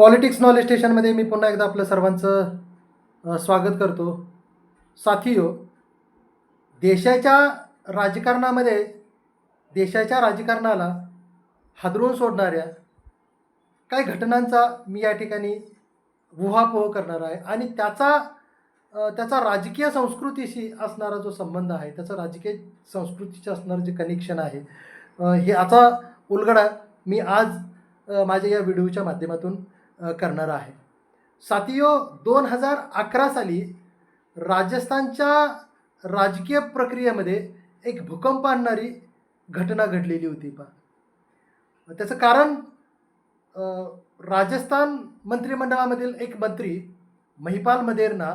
Politics knowledge स्टेशनमध्ये मी पुन्हा एकदा आपलं सर्वांचं स्वागत करतो. साथियो देशाच्या राजकारणामध्ये देशाच्या राजकारणाला हादरून सोडणाऱ्या काही घटनांचा मी या ठिकाणी वुहापोह करणार आहे आणि त्याचा त्याचा राजकीय संस्कृतीशी असणारा जो संबंध आहे त्याचं राजकीय संस्कृतीशी असणारं जे कनेक्शन आहे हे याचा उलगडा मी आज माझ्या या व्हिडिओच्या माध्यमातून करणार आहे. सातियो दोन हजार अकरा साली राजस्थानच्या राजकीय प्रक्रियेमध्ये एक भूकंप आणणारी घटना घडलेली होती पा त्याचं कारण राजस्थान मंत्रिमंडळामधील एक मंत्री महिपाल मदेरना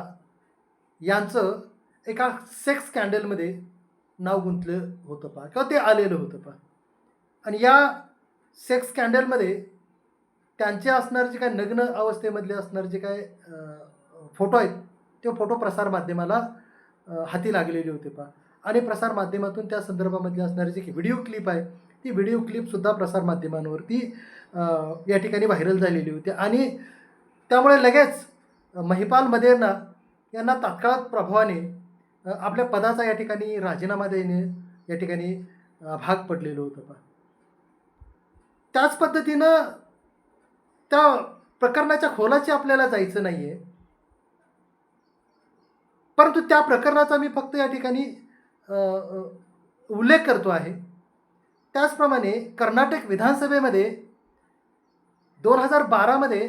यांचं एका सेक्स स्कॅन्डलमध्ये नाव गुंतलं होतं पा किंवा ते आलेलं होतं पा आणि या सेक्स स्कॅन्डलमध्ये त्यांचे असणारे जे काय नग्न अवस्थेमधले असणारे जे काय फोटो आहेत ते फोटो प्रसारमाध्यमाला हाती लागलेले होते पा आणि प्रसारमाध्यमातून त्या संदर्भामधले असणारे जे व्हिडिओ क्लिप आहे ती व्हिडिओ क्लिपसुद्धा प्रसारमाध्यमांवरती अ, या ठिकाणी व्हायरल झालेली होती. आणि त्यामुळे लगेच महिपाल ना यांना तात्काळ प्रभावाने आपल्या पदाचा या ठिकाणी राजीनामा देणे या ठिकाणी भाग पडलेलं होतं पा त्याच पद्धतीनं त्या प्रकरणाच्या खोलाची आपल्याला जायचं नाही आहे परंतु त्या प्रकरणाचा मी फक्त या ठिकाणी उल्लेख करतो आहे. त्याचप्रमाणे कर्नाटक विधानसभेमध्ये दोन हजार बारामध्ये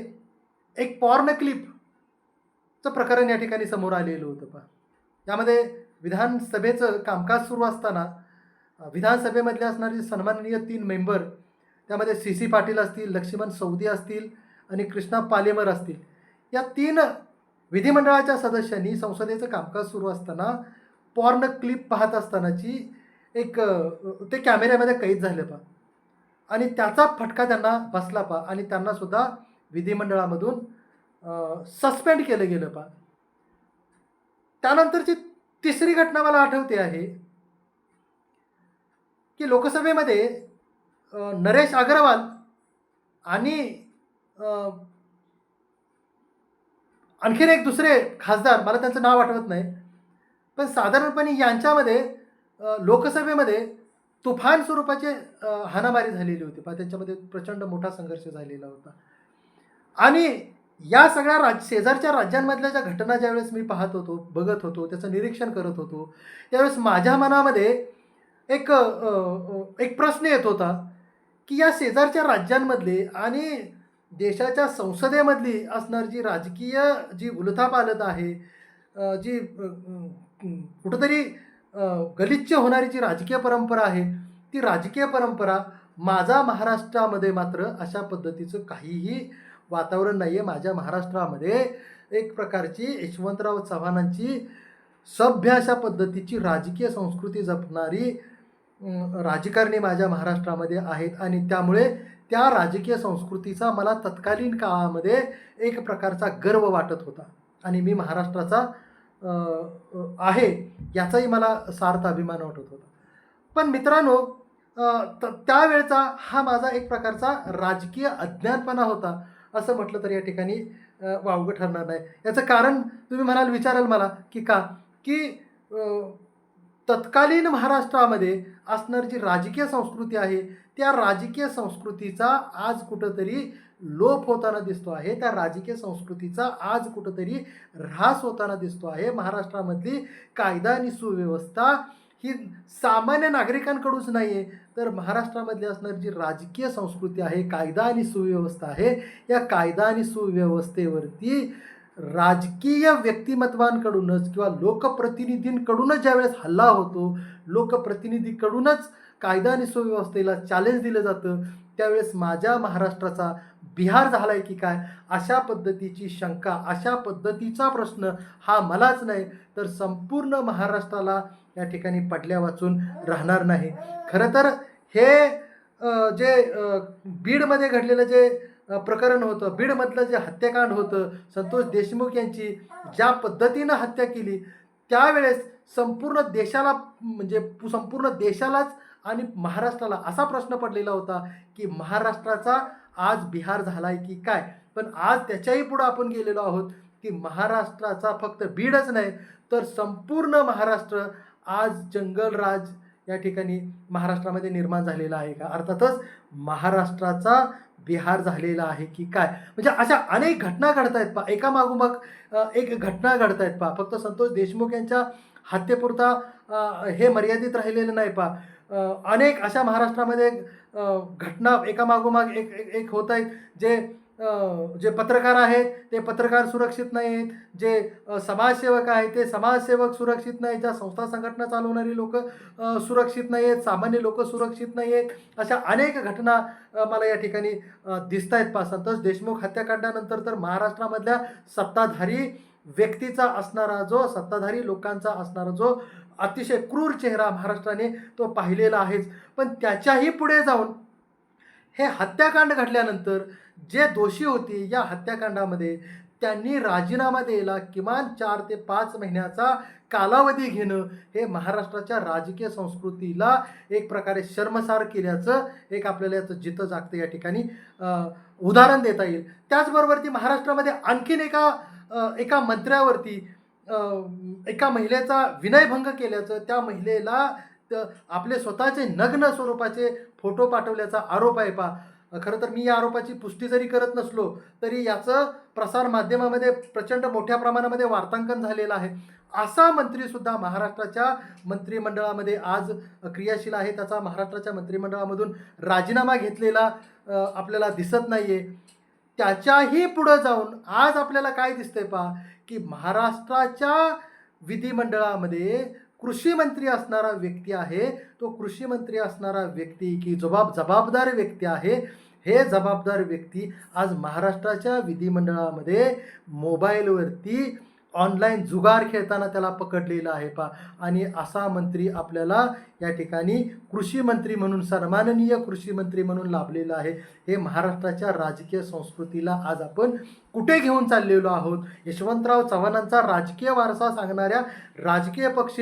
एक पॉर्न क्लिपचं प्रकरण या ठिकाणी समोर आलेलं होतं पहा. यामध्ये विधानसभेचं कामकाज सुरू असताना विधानसभेमधले असणारे सन्माननीय तीन मेंबर त्यामध्ये सी सी पाटील असतील लक्ष्मण सौदी असतील आणि कृष्णा पालेमर असतील. या तीन विधिमंडळाच्या सदस्यांनी संसदेचं कामकाज सुरू असताना पॉर्न क्लिप पाहत असतानाची एक ते कॅमेऱ्यामध्ये कैद झाले पा आणि त्याचा फटका त्यांना बसला पा आणि त्यांनासुद्धा विधिमंडळामधून सस्पेंड केलं गेलं पा त्यानंतरची तिसरी घटना मला आठवते आहे की लोकसभेमध्ये नरेश अग्रवाल आणि आणखीन एक दुसरे खासदार मला त्यांचं नाव आठवत नाही पण साधारणपणे यांच्यामध्ये लोकसभेमध्ये तुफान स्वरूपाचे हाणामारी झालेली होती. पहा त्यांच्यामध्ये प्रचंड मोठा संघर्ष झालेला होता. आणि या सगळ्या राज शेजारच्या राज्यांमधल्या ज्या घटना ज्यावेळेस मी पाहत होतो बघत होतो त्याचं निरीक्षण करत होतो त्यावेळेस माझ्या मनामध्ये एक एक प्रश्न येत होता. की या शेजारच्या राज्यांमधले आणि देशाच्या संसदेमधली असणारी जी राजकीय जी उलथापालत आहे जी कुठंतरी गलिच्छ होणारी जी राजकीय परंपरा आहे ती राजकीय परंपरा माझा महाराष्ट्रामध्ये मात्र अशा पद्धतीचं काहीही वातावरण नाही आहे माझ्या महाराष्ट्रामध्ये एक प्रकारची यशवंतराव चव्हाणांची सभ्य अशा पद्धतीची राजकीय संस्कृती जपणारी राजकारणी माझ्या महाराष्ट्रामध्ये आहेत आणि त्यामुळे त्या राजकीय संस्कृतीचा मला तत्कालीन काळामध्ये एक प्रकारचा गर्व वाटत होता. आणि मी महाराष्ट्राचा आहे याचाही मला सार्थ अभिमान वाटत होता. पण मित्रांनो त- त्यावेळचा हा माझा एक प्रकारचा राजकीय अज्ञानपणा होता असं म्हटलं तर या ठिकाणी वावगं ठरणार नाही. याचं कारण तुम्ही म्हणाल विचाराल मला की का? की तत्कालीन महाराष्ट्रामध्ये असणारी जी राजकीय संस्कृती आहे त्या राजकीय संस्कृतीचा आज कुठंतरी लोप होताना दिसतो आहे. त्या राजकीय संस्कृतीचा आज कुठंतरी ऱ्हास होताना दिसतो आहे. महाराष्ट्रामधली कायदा आणि सुव्यवस्था ही सामान्य नागरिकांकडूनच नाही आहे तर महाराष्ट्रामधली असणारी जी राजकीय संस्कृती आहे कायदा आणि सुव्यवस्था आहे या कायदा आणि सुव्यवस्थेवरती राजकीय व्यक्तिमत्वांकडूनच किंवा लोकप्रतिनिधींकडूनच ज्यावेळेस हल्ला होतो लोकप्रतिनिधीकडूनच कायदा आणि सुव्यवस्थेला चॅलेंज दिलं जातं त्यावेळेस माझ्या महाराष्ट्राचा बिहार झाला आहे की काय? अशा पद्धतीची शंका अशा पद्धतीचा प्रश्न हा मलाच नाही तर संपूर्ण महाराष्ट्राला या ठिकाणी पडल्या वाचून राहणार नाही. खरं तर हे जे बीडमध्ये घडलेलं जे प्रकरण होतं. बीडमधलं जे हत्याकांड होतं संतोष देशमुख यांची ज्या पद्धतीनं हत्या केली त्यावेळेस संपूर्ण देशाला म्हणजे संपूर्ण देशालाच आणि महाराष्ट्राला असा प्रश्न पडलेला होता की महाराष्ट्राचा आज बिहार झाला आहे की काय? पण आज त्याच्याही पुढं आपण गेलेलो आहोत की महाराष्ट्राचा फक्त बीडच नाही तर संपूर्ण महाराष्ट्र आज जंगलराज या ठिकाणी महाराष्ट्रामध्ये निर्माण झालेला आहे का? अर्थातच महाराष्ट्राचा बिहार झालेला आहे की काय? म्हणजे अशा अनेक घटना घडत आहेत पा एका मागोमाग एक घटना घडत आहेत पा फक्त संतोष देशमुख यांच्या हत्येपुरता हे मर्यादित राहिलेलं नाही पा अनेक अशा महाराष्ट्रामध्ये घटना एका मागोमाग एक एक एक होत आहेत जे जे पत्रकार आहेत ते पत्रकार सुरक्षित नाही आहेत जे समाजसेवक आहेत ते समाजसेवक सुरक्षित नाहीत. ज्या संस्था संघटना चालवणारी लोक सुरक्षित नाही आहेत सामान्य लोक सुरक्षित नाही आहेत अशा अनेक घटना मला या ठिकाणी दिसत आहेत पा देशमुख हत्याकांडानंतर तर महाराष्ट्रामधल्या सत्ताधारी व्यक्तीचा असणारा जो सत्ताधारी लोकांचा असणारा जो अतिशय क्रूर चेहरा महाराष्ट्राने तो पाहिलेला आहेच. पण त्याच्याही पुढे जाऊन हे हत्याकांड घडल्यानंतर जे दोषी होते या हत्याकांडामध्ये त्यांनी राजीनामा द्यायला किमान चार ते पाच महिन्याचा कालावधी घेणं हे महाराष्ट्राच्या राजकीय संस्कृतीला एक प्रकारे शर्मसार केल्याचं एक आपल्याला याचं जिथं जागतं या ठिकाणी उदाहरण देता येईल. त्याचबरोबर ती महाराष्ट्रामध्ये आणखीन एका एका मंत्र्यावरती एका महिलेचा विनयभंग केल्याचं त्या महिलेला त- आपले स्वतःचे नग्न स्वरूपाचे फोटो पाठवल्याचा आरोप आहे पा खरं तर मी या आरोपाची पुष्टी जरी करत नसलो तरी याचं प्रसार माध्यमामध्ये प्रचंड मोठ्या प्रमाणामध्ये वार्तांकन झालेलं आहे. असा मंत्रीसुद्धा महाराष्ट्राच्या मंत्रिमंडळामध्ये आज क्रियाशील आहे. त्याचा महाराष्ट्राच्या मंत्रिमंडळामधून राजीनामा घेतलेला आपल्याला दिसत नाही आहे त्याच्याही पुढं जाऊन आज आपल्याला काय दिसतंय पा की महाराष्ट्राच्या विधिमंडळामध्ये कृषी मंत्री असणारा व्यक्ती आहे तो कृषी मंत्री असणारा व्यक्ती की जबाब जबाबदार व्यक्ती आहे हे जबाबदार व्यक्ती आज महाराष्ट्राच्या विधिमंडळामध्ये मोबाईलवरती ऑनलाईन जुगार खेळताना त्याला पकडलेलं आहे पा आणि असा मंत्री आपल्याला या ठिकाणी कृषी मंत्री म्हणून सन्माननीय कृषी मंत्री म्हणून लाभलेला आहे. हे महाराष्ट्राच्या राजकीय संस्कृतीला आज आपण कुठे घेऊन चाललेलो आहोत? यशवंतराव चव्हाणांचा राजकीय वारसा सांगणाऱ्या राजकीय पक्ष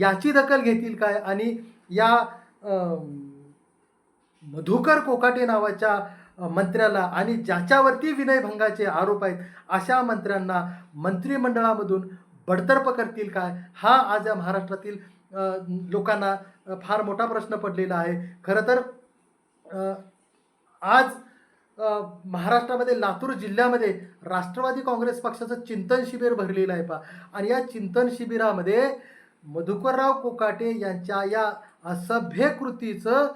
याची दखल घेतील काय? आणि या मधुकर कोकाटे नावाच्या मंत्र्याला आणि ज्याच्यावरती विनयभंगाचे आरोप आहेत अशा मंत्र्यांना मंत्रिमंडळामधून बडतर्फ करतील काय? हा आज या महाराष्ट्रातील लोकांना फार मोठा प्रश्न पडलेला आहे. खरं तर आज महाराष्ट्रामध्ये लातूर जिल्ह्यामध्ये राष्ट्रवादी काँग्रेस पक्षाचं चिंतन शिबिर भरलेलं आहे पा आणि या चिंतन शिबिरामध्ये मधुकरराव कोकाटे यांच्या या असभ्य कृतीचं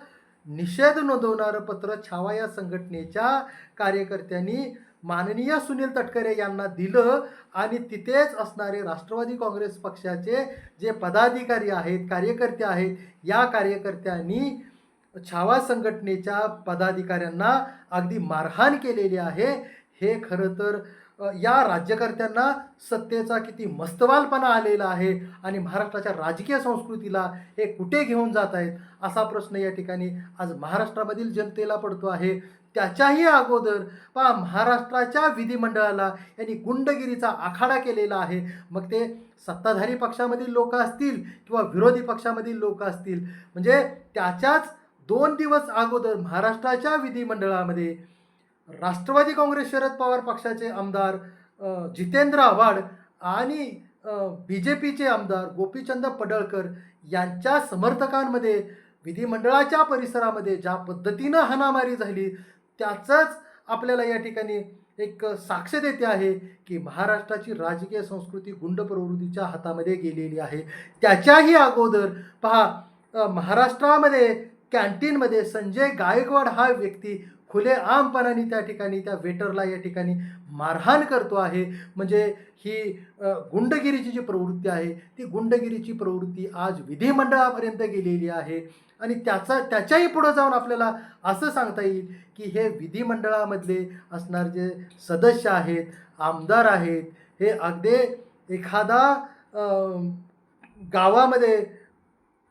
निषेध नोंदवणारं पत्र छावा या संघटनेच्या कार्यकर्त्यांनी माननीय सुनील तटकरे यांना दिलं आणि तिथेच असणारे राष्ट्रवादी काँग्रेस पक्षाचे जे पदाधिकारी आहेत कार्यकर्ते आहेत या कार्यकर्त्यांनी छावा संघटनेच्या पदाधिकाऱ्यांना अगदी मारहाण केलेली आहे. हे खरं तर या राज्यकर्त्यांना सत्तेचा किती मस्तवालपणा आलेला आहे आणि महाराष्ट्राच्या राजकीय संस्कृतीला हे कुठे घेऊन जात आहेत असा प्रश्न या ठिकाणी आज महाराष्ट्रामधील जनतेला पडतो आहे. त्याच्याही अगोदर पहा महाराष्ट्राच्या विधिमंडळाला यांनी गुंडगिरीचा आखाडा केलेला आहे. मग ते सत्ताधारी पक्षामधील लोक असतील किंवा विरोधी पक्षामधील लोक असतील म्हणजे त्याच्याच दोन दिवस अगोदर महाराष्ट्राच्या विधिमंडळामध्ये राष्ट्रवादी काँग्रेस शरद पवार पक्षाचे आमदार जितेंद्र आव्हाड आणि बी जे पीचे आमदार गोपीचंद पडळकर यांच्या समर्थकांमध्ये विधिमंडळाच्या परिसरामध्ये ज्या पद्धतीनं हाणामारी झाली त्याचंच आपल्याला या ठिकाणी एक साक्ष देते आहे की महाराष्ट्राची राजकीय संस्कृती गुंड प्रवृत्तीच्या हातामध्ये गेलेली आहे. त्याच्याही अगोदर पहा महाराष्ट्रामध्ये कॅन्टीनमध्ये संजय गायकवाड हा व्यक्ती खुलेआमपणाने त्या ठिकाणी त्या वेटरला या ठिकाणी मारहाण करतो आहे. म्हणजे ही गुंडगिरीची जी प्रवृत्ती आहे ती गुंडगिरीची प्रवृत्ती आज विधिमंडळापर्यंत गेलेली आहे. आणि त्याचा त्याच्याही पुढं जाऊन आपल्याला असं सांगता येईल की हे विधिमंडळामधले असणारे जे सदस्य आहेत आमदार आहेत हे अगदी एखादा गावामध्ये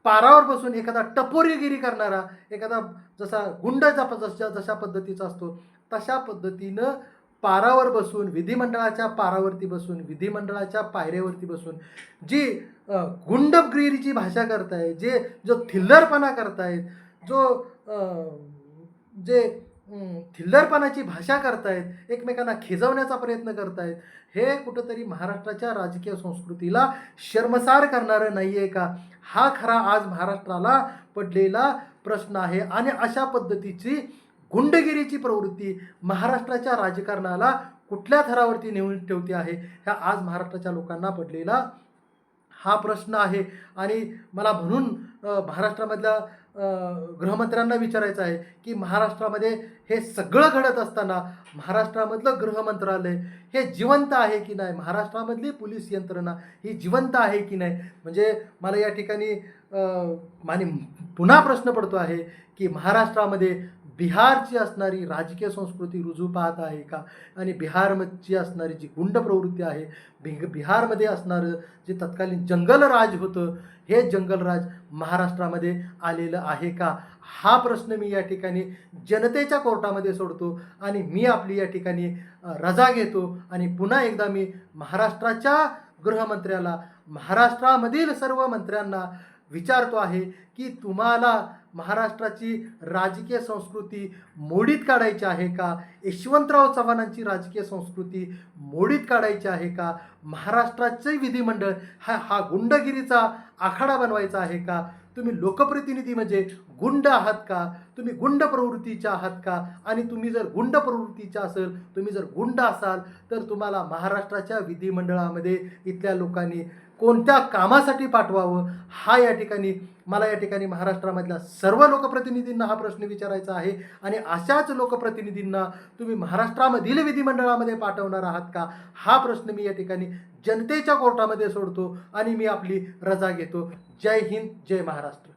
पारावर बसून एखादा टपोरीगिरी करणारा एखादा जसा गुंड जप- जशा जशा पद्धतीचा असतो तशा पद्धतीनं पारावर बसून विधिमंडळाच्या पारावरती बसून विधिमंडळाच्या पायऱ्यावरती बसून जी गुंडगिरीची भाषा करतायत जे जो थिल्लरपणा करतायत जो जे थिल्लरपणाची भाषा करतायत एकमेकांना खिजवण्याचा प्रयत्न करतायत. हे कुठंतरी महाराष्ट्राच्या राजकीय संस्कृतीला शर्मसार करणारं नाही आहे का? हा खरा आज महाराष्ट्राला पडलेला प्रश्न आहे आणि अशा पद्धतीची गुंडगिरीची प्रवृत्ती महाराष्ट्राच्या राजकारणाला कुठल्या थरावरती नेऊन ठेवते आहे? ह्या आज महाराष्ट्राच्या लोकांना पडलेला हा प्रश्न आहे. आणि मला म्हणून महाराष्ट्रामधल्या गृहमंत्र्यांना विचारायचं आहे की महाराष्ट्रामध्ये हे सगळं घडत असताना महाराष्ट्रामधलं गृहमंत्रालय हे जिवंत आहे की नाही? महाराष्ट्रामधली पोलीस यंत्रणा ही जिवंत आहे की नाही? म्हणजे मला या ठिकाणी माने आणि पुन्हा प्रश्न पडतो आहे की महाराष्ट्रामध्ये बिहारची असणारी राजकीय संस्कृती रुजू पाहत आहे का? आणि बिहारची असणारी जी गुंड प्रवृत्ती आहे बि बिहारमध्ये असणारं जे तत्कालीन जंगलराज होतं हे जंगलराज महाराष्ट्रामध्ये आलेलं आहे का? हा प्रश्न मी या ठिकाणी जनतेच्या कोर्टामध्ये सोडतो आणि मी आपली या ठिकाणी रजा घेतो आणि पुन्हा एकदा मी महाराष्ट्राच्या गृहमंत्र्याला महाराष्ट्रामधील सर्व मंत्र्यांना विचारतो आहे की तुम्हाला महाराष्ट्राची राजकीय संस्कृती मोडीत काढायची आहे का? यशवंतराव चव्हाणांची राजकीय संस्कृती मोडीत काढायची आहे का? महाराष्ट्राचे विधिमंडळ हा हा गुंडगिरीचा आखाडा बनवायचा आहे का? तुम्ही लोकप्रतिनिधी म्हणजे गुंड आहात का? तुम्ही गुंड प्रवृत्तीच्या आहात का? आणि तुम्ही जर गुंड प्रवृत्तीच्या असेल तुम्ही जर गुंड असाल तर तुम्हाला महाराष्ट्राच्या विधिमंडळामध्ये इथल्या लोकांनी कोणत्या कामासाठी पाठवावं? हा या ठिकाणी मला या ठिकाणी महाराष्ट्रामधल्या सर्व लोकप्रतिनिधींना हा प्रश्न विचारायचा आहे. आणि अशाच लोकप्रतिनिधींना तुम्ही महाराष्ट्रामधील विधिमंडळामध्ये पाठवणार आहात का? हा प्रश्न मी या ठिकाणी जनतेच्या कोर्टामध्ये सोडतो आणि मी आपली रजा घेतो. जय हिंद जय महाराष्ट्र.